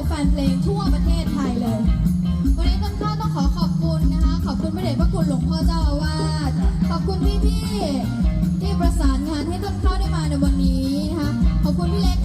บแฟนเพลงทั่วประเทศไทยเลย วันนี้ต้นข้าวต้องขอขอบคุณนะคะ ขอบคุณพระเดชพระคุณหลวงพ่อเจ้าอาวาสขอบคุณพี่ๆที่ประสานงานให้ต้นข้าวได้มาในวันนี้นะคะ ขอบคุณพี่เล็ก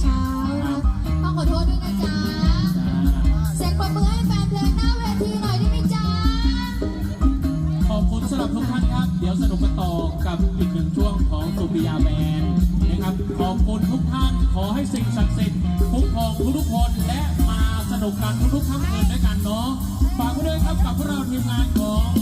เช้านะคะต้องขอโทษด้วยนะจ๊ะ เสียงปรบมือให้แฟนเพลงหน้าเวทีหน่อยได้ไหมจ๊ะ ขอบคุณสำหรับทุกท่านครับ เดี๋ยวสนุกกันต่อกับอีกหนึ่งช่วงของสุริยาแบนด์นะครับ ขอบคุณทุกท่าน ขอให้สิ่งศักดิ์สิทธิ์คุ้มครองทุกๆคนและมาสนุกกันทุกๆค่ำคืนด้วยกันเนาะ ฝากไว้ด้วยครับกับพวกเราทีมงานของต้นข้าวสุริย